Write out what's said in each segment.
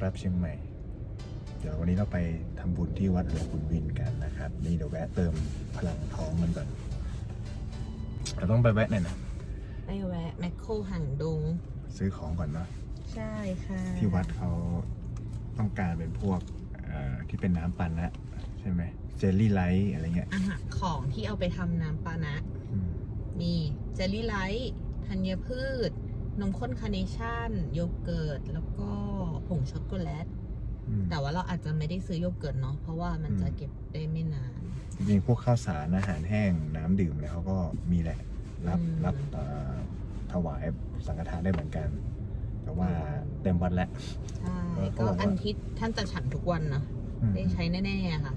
ครับเชียงใหม่ เดี๋ยววันนี้เราไปทำบุญที่วัดหลวงขุนวินกันนะครับ นี่เดี๋ยวแวะเติมพลังท้องมันก่อนเราต้องไปแวะไหนนะไปแวะแมคโครห่างดง ซื้อของก่อนเนาะใช่ค่ะ ที่วัดเขาต้องการเป็นพวกเอ่อที่เป็นน้ำปั่นนะ ใช่ไหมเจลลี่ไลท์อะไรเงี้ยอาหารของที่เอาไปทำน้ำปานะอืมมีเจลลี่ไลท์ธัญพืช นมข้นคาร์เนชั่นโยเกิร์ตแล้วก็ผงช็อกโกแลต อืม แต่ว่าเราอาจจะไม่ได้ซื้อโยเกิร์ตเนาะเพราะว่ามันจะอืมเก็บได้ไม่นาน จริงๆพวกข้าวสารอาหารแห้งน้ำดื่มอะไรเขาก็มีแหละ รับอืม รับเอ่อถวายสังฆทานได้เหมือนกัน แต่ว่าเต็มวัดแล้ว ใช่เออเขาก็บอกว่าอันที่ท่านจะฉันทุกวันนะอืมได้ใช้แน่ๆค่ะ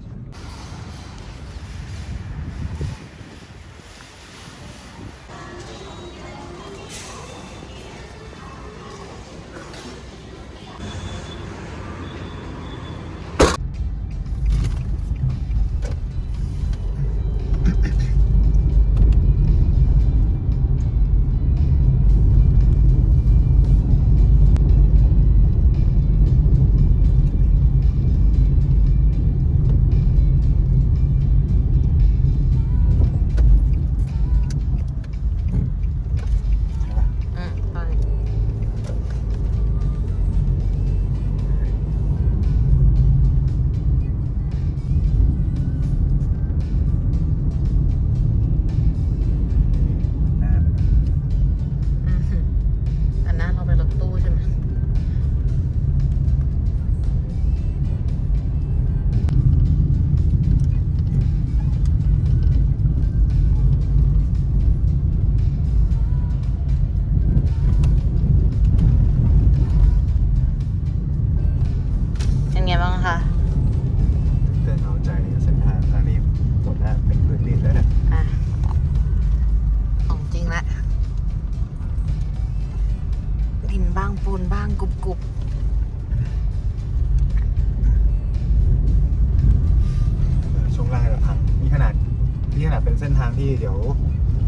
เป็นเส้นทางที่เดี๋ยว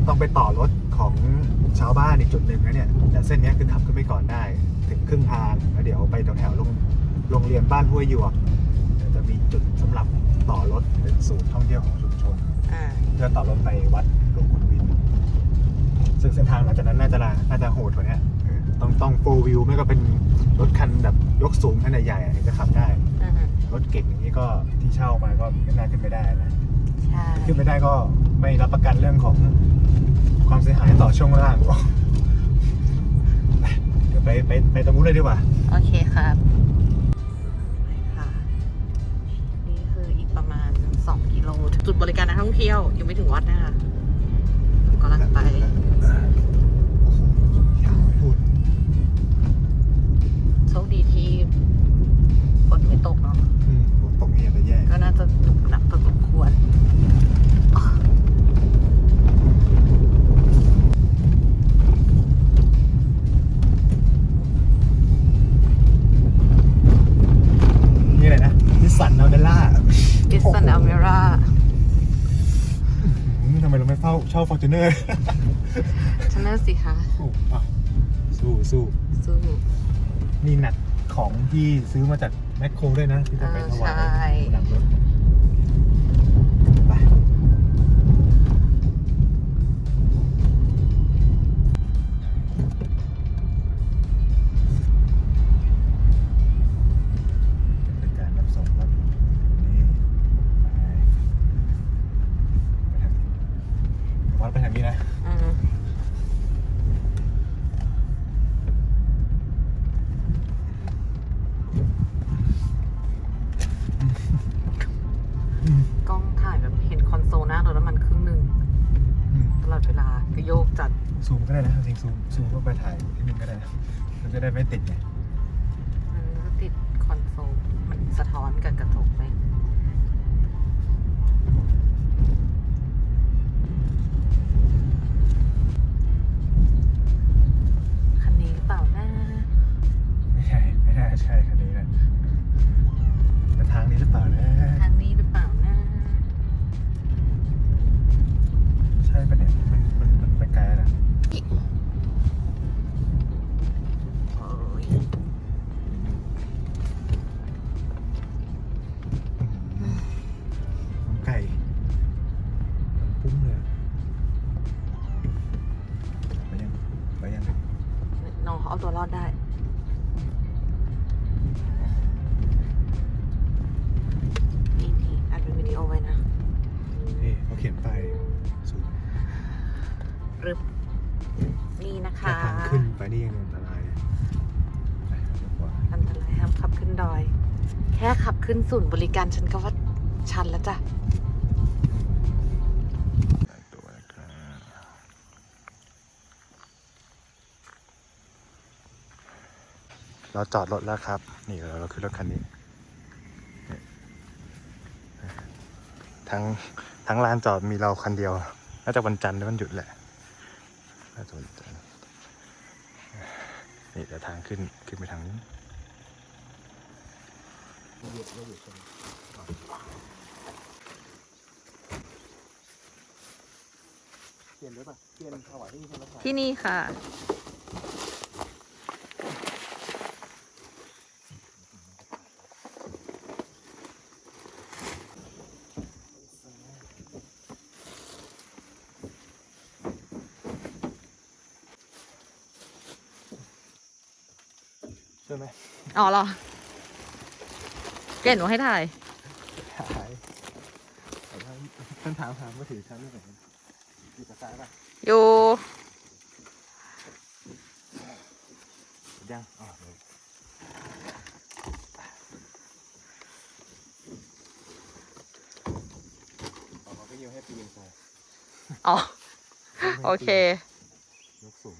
ต้องไปต่อรถของชาวบ้านอีกจุดหนึ่งนะเนี่ยแต่เส้นเนี้ยคือขับขึ้นไปก่อนได้ ถึงครึ่งทางแล้วเดี๋ยวไปแถวๆโรงโรงเรียนบ้านห้วยหยวกเดี๋ยวจะมีจุดสำหรับต่อรถเป็นศูนย์ท่องเที่ยวของชุมชนอ่าเพื่อต่อรถไปวัดหลวงขุนวิน ซึ่งเส้นทางหลังจากนั้นน่าจะลาน่าจะโหดกว่านี้เออต้องต้องโฟวิวไม่ก็เป็นรถคันแบบยกสูงขนาดใหญ่อะถึงจะขับได้อืมรถเก่งอย่างนี้ก็ที่เช่ามาก็ไม่น่าขึ้นไม่ได้นะใช่ขึ้นไม่ได้ก็ ไม่รับประกันเรื่องของความเสียหายต่อช่วงล่างหรอกไปเดี๋ยวไปไปไปตรงนู้นเลยดีกว่า โอเคครับไปค่ะนี่คืออีกประมาณ 2 กิโลถึงจุดบริการนักท่องเที่ยวยังไม่ถึงวัดนะคะกำลังไปยาวไม่พูดโชคดีที่ ฝ้าเช่าฟอร์จูเนอร์ฉันน่าสิคะสู้สู้สู้นี่หนักของที่ซื้อมาจากแมคโครด้วยนะที่จะไปถวายอ่าใช่หลังรถ ก็ได้นะจริงซูมซูมเข้าไปถ่ายที่นึงก็ได้นะมันจะได้ไม่ติดไง มันก็ติดคอนโซล มันสะท้อนกับกระจกไหม เขเอาตัวรอดได้ นี่นี่อัดเป็นวิดีโอไว้นะนี่เขาเขียนไปสูงรึนี่นะคะขึ้นไปนี่ยังอันตรายอันตรายห้ามขับขึ้นดอย แค่ขับขึ้นศูนย์บริการฉันก็ว่าชันแล้วจ้ะ เราจอดรถแล้วครับ นี่เราเราขึ้นรถคันนี้นี่ทั้งทั้งลานจอดมีเราคันเดียว น่าจะวันจันทร์หรือวันหยุดแหละ น่าจะวันจันทร์ นี่เดี๋ยวทางขึ้นขึ้นไปทางนี้เปลี่ยนหรือเปล่าเปลี่ยนถวายที่นี่ใช่ไหมครับที่นี่ค่ะ อ๋อเหรอเกณฑ์หนูให้ถ่ายหายแต่ว่าต้นทางทางก็ถือชั้นไม่เหมือนกันอยู่กับซ้ายป่ะอยู่ ยังอ๋อเดี๋ยวอ๋อเขาก็ยิงให้ปีนไปอ๋อ โอเค ยกสูง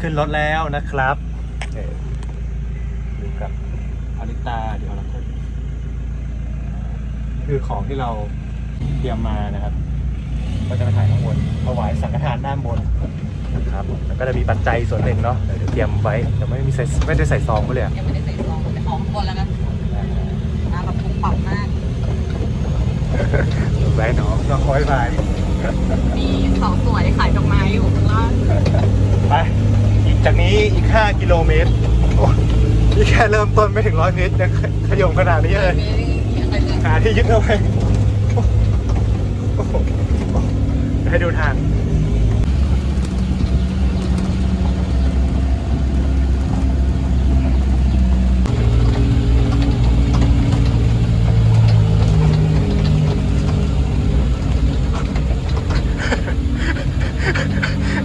ขึ้นรถแล้วนะครับ เอ่ออยู่กับอาริตาเดี๋ยวเราก็คือของที่เราเตรียมมานะครับ ก็จะไปถ่ายข้างบนถวายสังฆทานด้านบนนะครับแล้วก็จะมีปัจจัยส่วนหนึ่งเนาะเดี๋ยวเตรียมไว้แต่ไม่มีใส่ไม่ได้ใส่ซองไว้เลยอะยังไม่ได้ใส่ซองแต่ของบนแล้วกันมาแบบปุ๊บปับมากไว้เนาะน้องคอยไปมีสาวสวยขายดอกไม้อยู่ข้างล่างไปอีก จากนี้อีก 5 กิโลเมตรนี่แค่เริ่มต้นไม่ถึงร้อยเมตรยังขยมขนาดนี้เลย หาที่ยึดเอาไว้ให้ดูทาง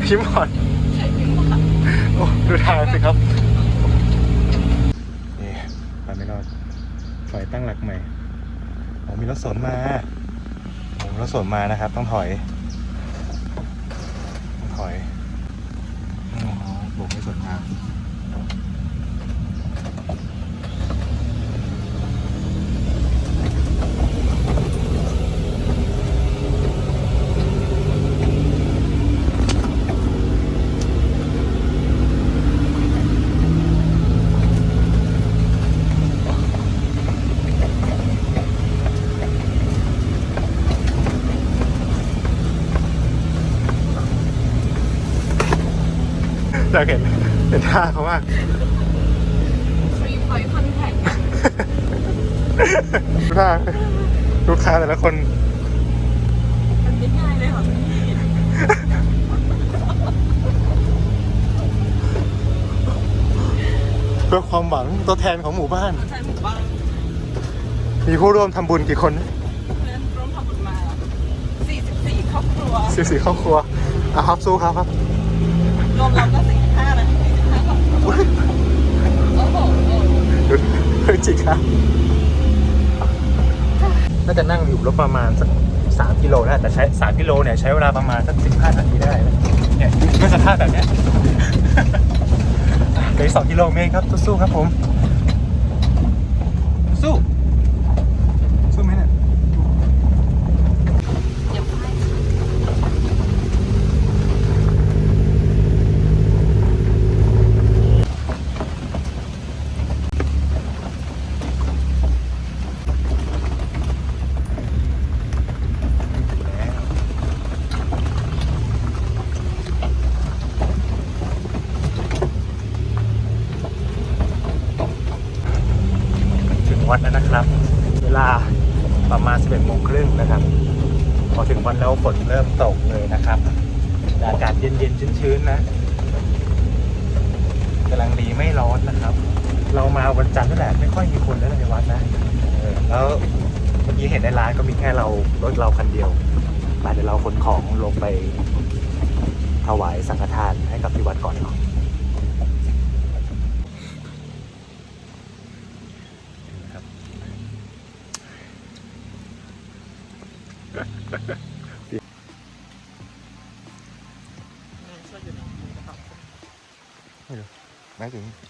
พี่หมอนโอ้ดู ทางสิครับนี่ไปไม่รอดถอยตั้งหลักใหม่โอ้มีรถสวนมาโอ้รถสวนมานะครับ ต้องถอยต้องถอยอ๋อโบกไม่สวนงามอยากเห็นเห็นท่าเขามากฟรีพอยต์คอนแทคดูท่าลูกค้าแต่ละคน มันไม่ง่ายเลยเหรอพี่เพื่อความหวังตัวแทนของหมู่บ้านใช่หมู่บ้านมีผู้ร่วมทำบุญกี่คนเพื่อนร่วมทำบุญมา 44 ครอบครัว สิบสี่ครอบครัวอะครับสู้ครับครับ รวมเราก็ ดูเฮ้ยจิครับน่าจะนั่งอยู่รถประมาณสักสามกิโลนะแต่ใช้สามกิโลเนี่ยใช้เวลาประมาณสักสิบห้านาทีได้นะเนี่ยก็จะท่าแบบเนี้ยเหลือสองกิโลเมตรครับสู้ๆครับผม สู้ไหมเนี่ย เดี๋ยวให้ ถึงวัดแล้วนะครับ เวลาประมาณ 11โมงครึ่งนะครับ พอถึงวันแล้วฝนเริ่มตกเลยนะครับ อากาศเย็นๆชื้นๆนะกำลังดีไม่ร้อนนะครับ เรามาวันจันทร์นั่นแหละไม่ค่อยมีคนแล้วในวัดนะแล้วเมื่อกี้เห็นในร้านก็มีแค่เรารถเราคันเดียวมาเดี๋ยวเราขนของลงไปถวายสังฆทานให้กับที่วัดก่อนเนาะ ไม่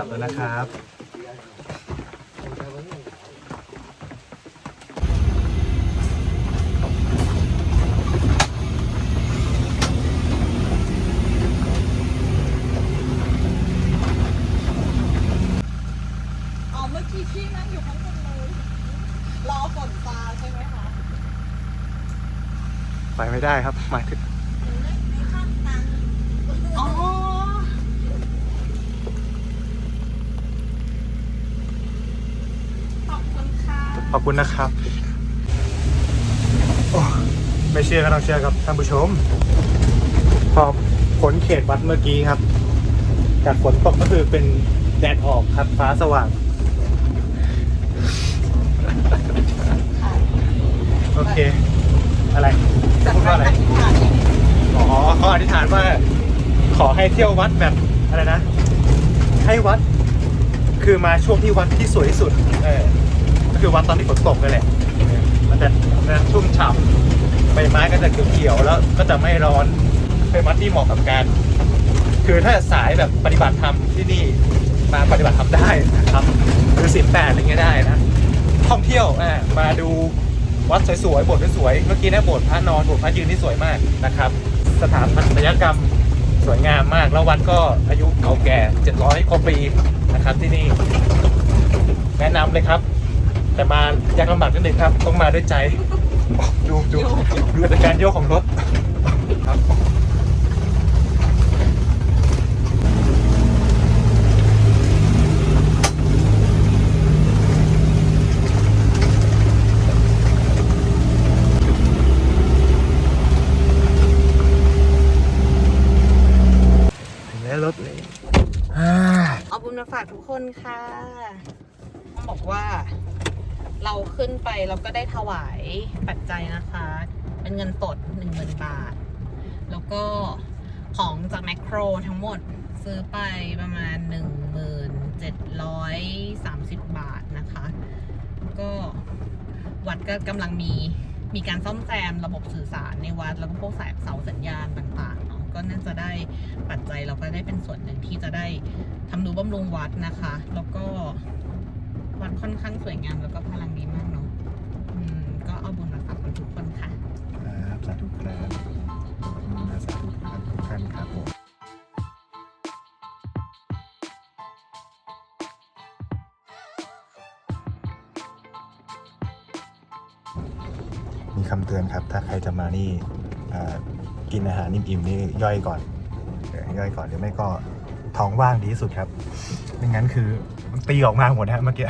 ลับแล้วนะครับ อ๋อเมื่อกี้พี่นั่งอยู่ข้างบนเลยรอฝนตาใช่ไหมคะไปไม่ได้ครับหมายถึงอ๋อ ขอบคุณค่ะ ขอบคุณนะครับไม่เชื่อก็ต้องเชื่อครับท่านผู้ชม พอผลเขตวัดเมื่อกี้ครับ จากฝนตกก็คือเป็นแดดออกครับฟ้าสว่าง โอเค อะไรพูดว่าอะไร อ๋อเขาอธิษฐานว่า ขอให้เที่ยววัดแบบอะไรนะ ให้วัด คือมาช่วงที่วัดที่สวยที่สุด เออ คือวัดตอนที่ฝนตกนั่แหละ มันจะมันจะชุ่มฉ่ำใบไม้ก็จะเขียวๆแล้วก็จะไม่ร้อนเป็นวัดที่เหมาะกับการ คือถ้าสายแบบปฏิบัติธรรมที่นี่มาปฏิบัติธรรมได้นะครับคือสิบแปดอะไรเงี้ยได้นะ ท่องเที่ยวอ่ามาดูวัดสวยๆโบสถ์สวยๆเมื่อกี้นะโบสถ์พระนอนโบสถ์พระยืนที่สวยมากนะครับ สถาปัตยกรรมสวยงามมาก แล้ววัดก็อายุเก่าแก่ 700กว่าปีนะครับที่นี่ แนะนำเลยครับ แต่มายากลำบากนิดนึงครับ ต้องมาด้วยใจ ดูดูดูอาการโยกของรถครับถึงแล้วรถเลยอ่าเอาบุญมาฝากทุกคนค่ะต้องบอกว่าเรา ขึ้นไปเราก็ได้ถวายปัจจัยนะคะ เป็นเงินสดหนึ่งหมื่นบาท แล้วก็ของจากแมคโครทั้งหมดซื้อไปประมาณหนึ่งหมื่นเจ็ดร้อยสามสิบบาทนะคะ ก็วัดก็กำลังมีมีการซ่อมแซมระบบสื่อสารในวัด แล้วก็พวกสายเสาสัญญาณต่างๆเนาะก็น่าจะได้ปัจจัยเราก็ได้เป็นส่วนหนึ่งที่จะได้ทำนุบำรุงวัดนะคะ แล้วก็วัดค่อนข้างสวยงามแล้วก็พลังดีมาก บุญมาฝากทุกคนค่ะ ครับสาธุครับมาสาธุครับทุกท่านครับผมมีคำเตือนครับ ถ้าใครจะมานี่อ่ากินอาหารนิ่มๆนี่ย่อยก่อนเออย่อยก่อนหรือไม่ก็ท้องว่างดีที่สุดครับไม่งั้นคือมันตีออกมาหมดฮะเมื่อกี้